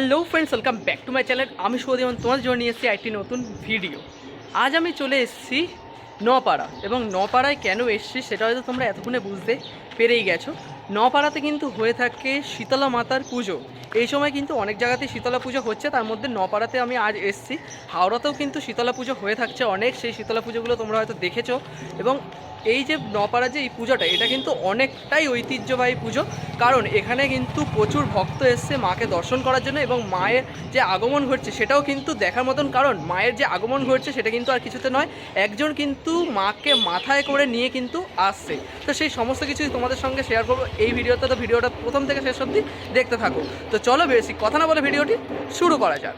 Hello friends, welcome back to my channel. আমি সৌদিমান তোমার জন্য নিয়ে এসেছি একটি নতুন ভিডিও। আজ আমি চলে এসেছি নপাড়া এবং নপাড়ায় কেন এসেছি সেটা হয়তো তোমরা এতক্ষণে বুঝতে পেরেই গেছো। নপাড়াতে কিন্তু হয়ে থাকে শীতলা মাতার পুজো। এই সময় কিন্তু অনেক জায়গাতেই শীতলা পুজো হচ্ছে। তার মধ্যে নপাড়াতে আমি আজ এসেছি। হাওড়াতেও কিন্তু শীতলা পুজো হয়ে থাকছে অনেক। সেই শীতলা পুজোগুলো তোমরা হয়তো দেখেছ। এবং এই যে নপাড়া যে এই পুজোটা, এটা কিন্তু অনেকটাই ঐতিহ্যবাহী পুজো। কারণ এখানে কিন্তু প্রচুর ভক্ত এসছে মাকে দর্শন করার জন্য এবং মায়ের যে আগমন ঘটছে সেটাও কিন্তু দেখার মতন কারণ মায়ের যে আগমন ঘটছে সেটা কিন্তু আর কিছুতে নয়, একজন কিন্তু মাকে মাথায় করে নিয়ে কিন্তু আসছে। তো সেই সমস্ত কিছুই তোমাদের সঙ্গে শেয়ার করব এই ভিডিওতে। তো ভিডিওটা প্রথম থেকে শেষ অবধি দেখতে থাকো। তো চলো বেশি কথা না বলে ভিডিওটি শুরু করা যাক।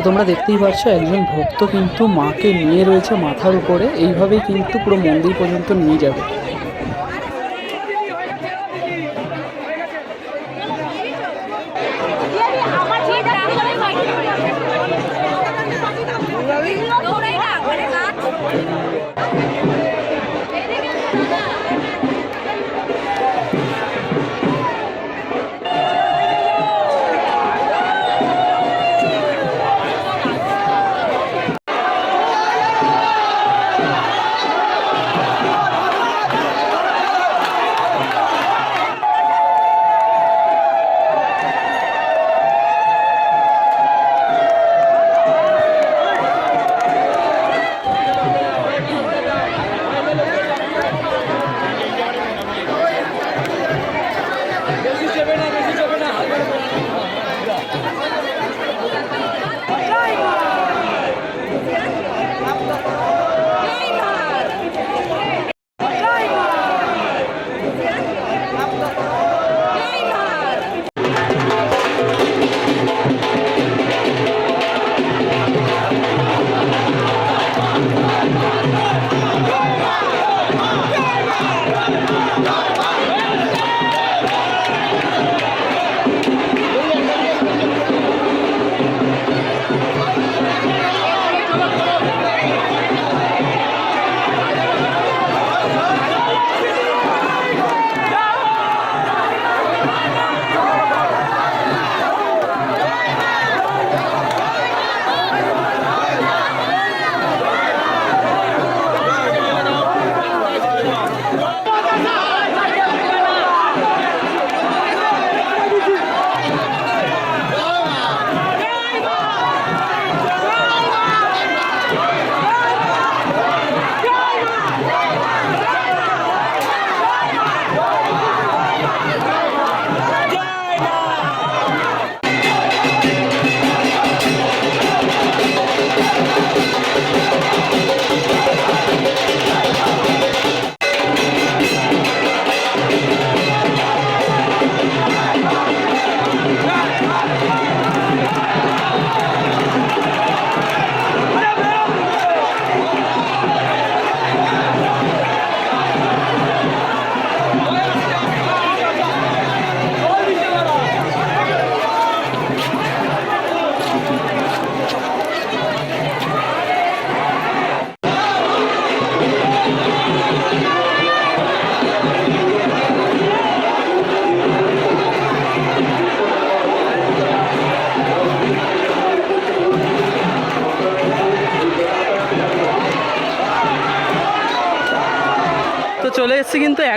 তো তোমরা দেখতেই পাচ্ছ একজন ভক্ত কিন্তু মাকে নিয়ে রয়েছে মাথার উপরে। এইভাবেই কিন্তু পুরো মন্দির পর্যন্ত নিয়ে যাবে।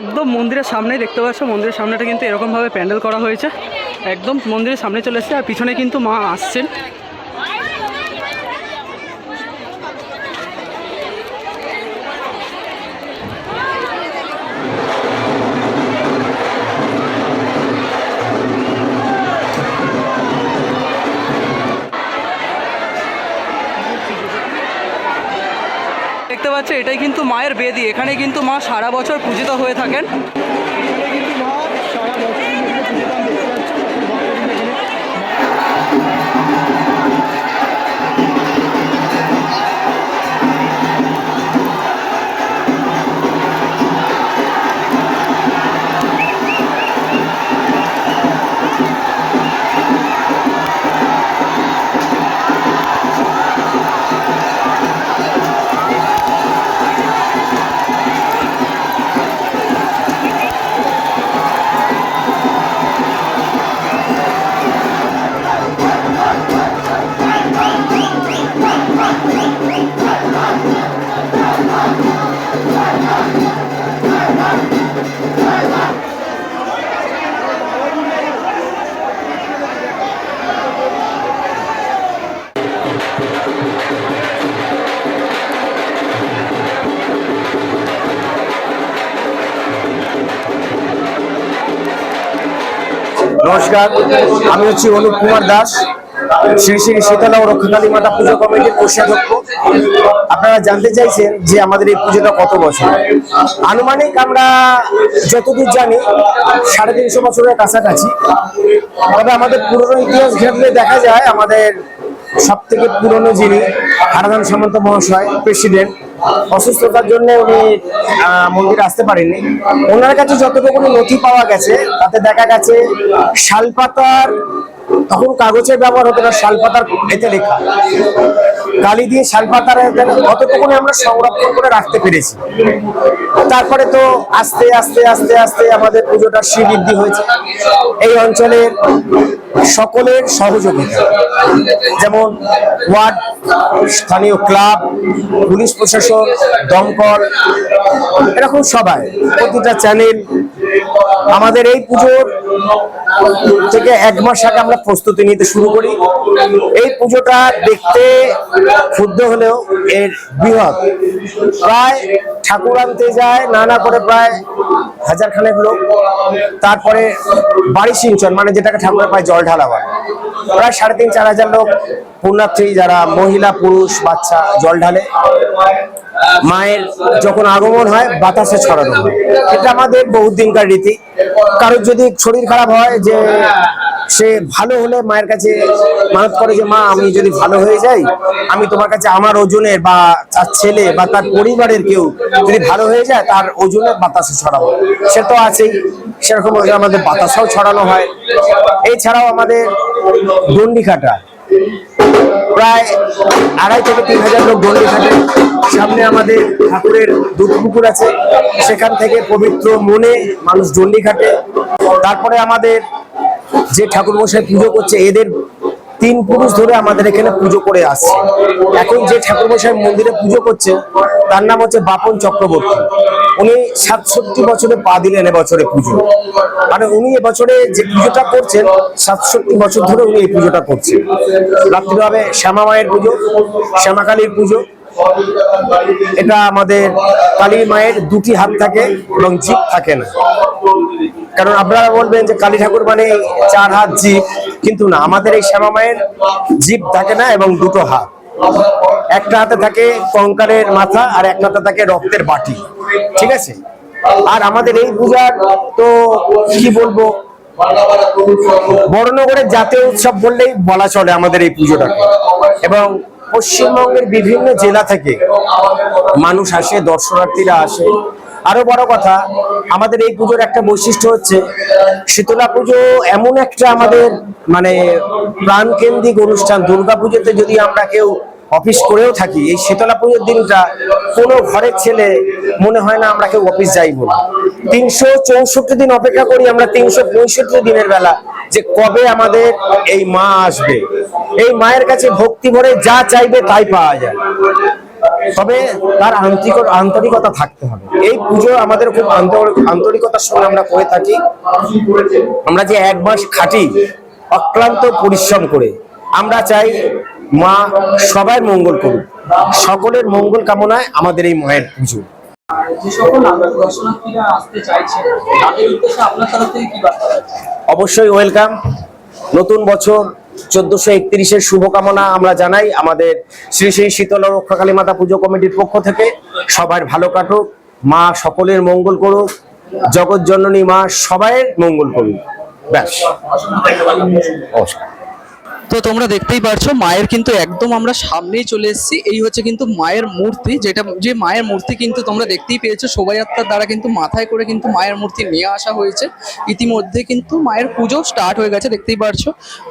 একদম মন্দিরের সামনেই দেখতে পাচ্ছ, মন্দিরের সামনেটা কিন্তু এরকমভাবে প্যান্ডেল করা হয়েছে। একদম মন্দিরের সামনে চলে এসছে আর পিছনে কিন্তু মা আসছেন। পাচ্ছ এটাই কিন্তু মায়ের বেদি। এখানে কিন্তু মা সারা বছর পূজিত হয়ে থাকেন। নমস্কার, আমি হচ্ছি অনুপ কুমার দাস, শ্রী শ্রী শীতলা ও রক্ষাকালী মাতা পুজো কমিটির কোষাধ্যক্ষ। আপনারা জানতে চাইছেন যে আমাদের এই পুজোটা কত বছর? আনুমানিক আমরা যতদূর জানি, সাড়ে তিনশো বছরের কাছাকাছি। তবে আমাদের পুরনো ইতিহাস ঘেটলে দেখা যায়, আমাদের সব থেকে পুরনো যিনি হারাধন সামন্ত মহাশয়, প্রেসিডেন্ট অসুস্থতার জন্য উনি মন্দিরে আসতে পারেননি। ওনার কাছে যতটুকু নথি পাওয়া গেছে, তাতে দেখা গেছে শালপাতার তখন কাগজের ব্যবহার হতো না শালপাতার এতে লেখা। কালি দিয়ে শালপাতার অতটুকু আমরা সংরক্ষণ করে রাখতে পেরেছি। তারপরে তো আস্তে আস্তে আস্তে আস্তে আমাদের পুজোটা শ্রীবৃদ্ধি হয়েছে। এই অঞ্চলের সকলের সহযোগিতা। যেমন ওয়ার্ড স্থানীয় ক্লাব পুলিশ প্রশাসন দমকল এরকম সবাই। প্রতিটা চ্যানেল আমাদের এই পুজোর থেকে এক মাস আগে আমরা প্রস্তুতি নিতে শুরু করি। এই পুজোটা দেখতে ক্ষুদ্র হলেও এর বৃহৎ। প্রায় ঠাকুর আনতে যায় না না করে প্রায় হাজার খানেক লোক। তারপরে বাড়ি সিঞ্চন মানে যেটাকে ঠাকুরের পায়ে জল ঢালা হয়। প্রায় সাড়ে তিন, চার হাজার লোক, পুণ্যার্থী যারা, মহিলা, পুরুষ, বাচ্চা, জল ঢালে। মায়ের যখন আগমন হয়, বাতাসে ছড়ানো হয়। এটা আমাদের বহুত দিনকার রীতি। কারোর যদি শরীর খারাপ হয় যে সে ভালো হলে মায়ের কাছে মানত করে যে, মা, আমি যদি ভালো হয়ে যাই, আমি তোমার কাছে আমার ওজনের বা তার ছেলে বা তার পরিবারের কেউ যদি ভালো হয়ে যায়, তার ওজনে বাতাসে ছড়াবো। সে তো আছেই। সেরকম আমাদের বাতাসাও ছড়ানো হয়। এছাড়াও আমাদের দণ্ডি প্রায় আড়াই থেকে তিন হাজার লোক দণ্ডি খাটে সামনে আমাদের ঠাকুরের দুধ পুকুর আছে। সেখান থেকে পবিত্র মনে মানুষ দণ্ডি খাটে তারপরে আমাদের যে ঠাকুর মশাই পুজো করছে, এদের তিন পুরুষ ধরে আমাদের এখানে পুজো করে আসছে। এখন যে ঠাকুর মশাই মন্দিরে পুজো করছে, তার নাম হচ্ছে বাপন চক্রবর্তী। উনি সাতষট্টি বছরে পা দিলেন এবছরে পুজো। মানে উনি এবছরে যে পুজোটা করছেন, সাতষট্টি বছর ধরে উনি এই পুজোটা করছেন। রাত্রি হবে শ্যামা মায়ের পুজো, শ্যামা কালীর পুজো। এটা আমাদের কালী মায়ের দুটি হাত থাকে এবং জিপ থাকে না। কারণ আপনারা বলবেন যে কালী ঠাকুর মানে চার হাত জিপ, কিন্তু না, আমাদের এই শ্যামা মায়ের জিপ থাকে না এবং দুটো হাত। একটা হাতে থাকে কঙ্কালের মাথা আর একটা হাতে থাকে রক্তের বাটি। ঠিক আছে? আর আমাদের এই পূজার তো কি বলব? বড়নগরের জাতীয় উৎসব বললেই বলা চলে আমাদের এই পুজোটাকে। এবং পশ্চিমবঙ্গের বিভিন্ন জেলা থেকে মানুষ আসে, দর্শনার্থীরা আসে। আরও বড় কথা, আমাদের এই পুজোর একটা বৈশিষ্ট্য হচ্ছে, শীতলা পুজো এমন একটা আমাদের মানে প্রাণকেন্দ্রিক অনুষ্ঠান। দুর্গা পুজোতে যদি আমরা কেউ অফিস করেও থাকি। এই শীতলা পুজোর দিনটা কোনো ঘরের ছেলে, মনে হয় না আমরা কেউ অফিস যাইব না তিনশো চৌষট্টি দিন অপেক্ষা করি আমরা, তিনশো পঁয়ষট্টি দিনের বেলা যে কবে আমাদের এই মা আসবে। এই মায়ের কাছে ভক্তি ভরে যা চাইবে তাই পাওয়া যায়। তবে তার আন্তরিক আন্তরিকতা থাকতে হবে। এই পুজো আমাদের খুব আন্তর- আন্তরিকতার সঙ্গে আমরা করে থাকি। আমরা যে এক মাস খাটি অক্লান্ত পরিশ্রম করে, আমরা চাই মা সবাই মঙ্গল করুক। সকলের মঙ্গল কামনায় আমাদের এই মায়ের পুজো। অবশ্যই ওয়েলকাম। নতুন বছর চোদ্দশো একত্রিশের শুভকামনা আমরা জানাই আমাদের শ্রী শ্রী শীতলা রক্ষাকালী মাতা পুজো কমিটির পক্ষ থেকে। সবার ভালো কাটুক। মা সকলের মঙ্গল করুক। জগৎ জননী মা সবাইয়ের মঙ্গল করুক। ব্যাস। নমস্কার। তো তোমরা দেখতেই পারছ, মায়ের কিন্তু একদম আমরা সামনেই চলে এসেছি। এই হচ্ছে কিন্তু মায়ের মূর্তি, যেটা যে মায়ের মূর্তি কিন্তু তোমরা দেখতেই পেয়েছ, শোভাযাত্রার দ্বারা কিন্তু মাথায় করে কিন্তু মায়ের মূর্তি নিয়ে আসা হয়েছে। ইতিমধ্যে কিন্তু মায়ের পুজো স্টার্ট হয়ে গেছে, দেখতেই পারছ।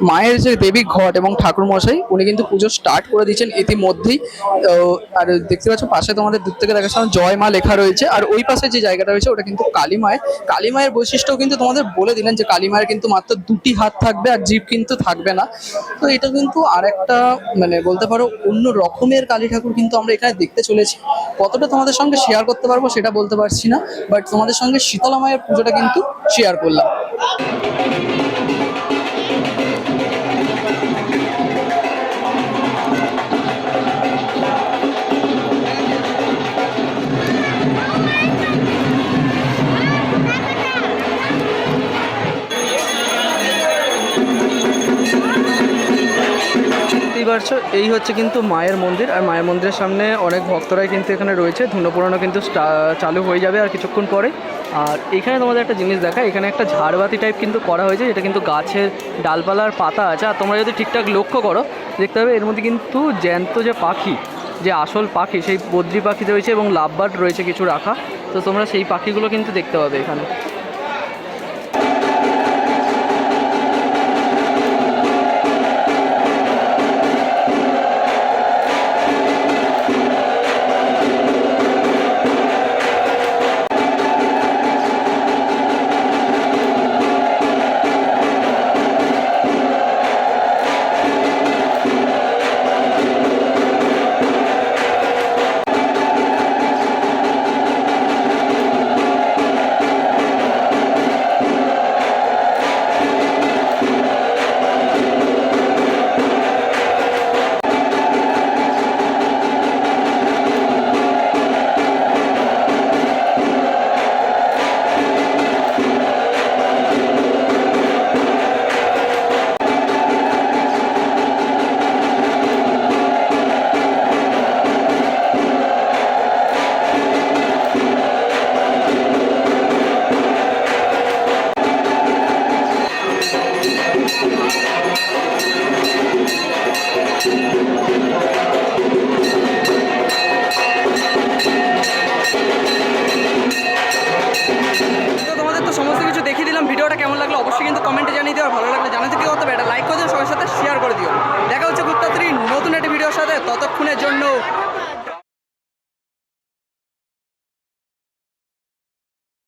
মায়ের যে দেবী ঘট এবং ঠাকুর মশাই উনি কিন্তু পুজো স্টার্ট করে দিয়েছেন ইতিমধ্যেই। আর দেখতে পাচ্ছ, পাশে তোমাদের দূর থেকে দেখার সময় জয় মা লেখা রয়েছে। আর ওই পাশে যে জায়গাটা রয়েছে, ওটা কিন্তু কালী মায়ের। কালী মায়ের বৈশিষ্ট্য কিন্তু তোমাদের বলে দিলেন যে কালী মায়ের কিন্তু মাত্র দুটি হাত থাকবে, আর জীব কিন্তু থাকবে না। তো এটা কিন্তু আর একটা মানে বলতে পারো অন্য রকমের কালী ঠাকুর কিন্তু আমরা এখানে দেখতে চলেছি। কতটা তোমাদের সঙ্গে শেয়ার করতে পারব সেটা বলতে পারছি না বাট তোমাদের সঙ্গে শীতলা মায়ের পুজোটা কিন্তু শেয়ার করলাম। পারছ? এই হচ্ছে কিন্তু মায়ের মন্দির, আর মায়ের মন্দিরের সামনে অনেক ভক্তরাই কিন্তু এখানে রয়েছে। ধুনো পুরানো কিন্তু চালু হয়ে যাবে আর কিছুক্ষণ পরে। আর এখানে তোমাদের একটা জিনিস দেখা এখানে একটা ঝাড়বাতি টাইপ কিন্তু করা হয়েছে, যেটা কিন্তু গাছের ডালপালার পাতা আছে। আর তোমরা যদি ঠিকঠাক লক্ষ্য করো, দেখতে পাবে এর মধ্যে কিন্তু জ্যান্ত যে পাখি, যে আসল পাখি, সেই বদ্রি পাখি রয়েছে এবং লাভবার্ড রয়েছে কিছু রাখা। তো তোমরা সেই পাখিগুলো কিন্তু দেখতে পাবে এখানে।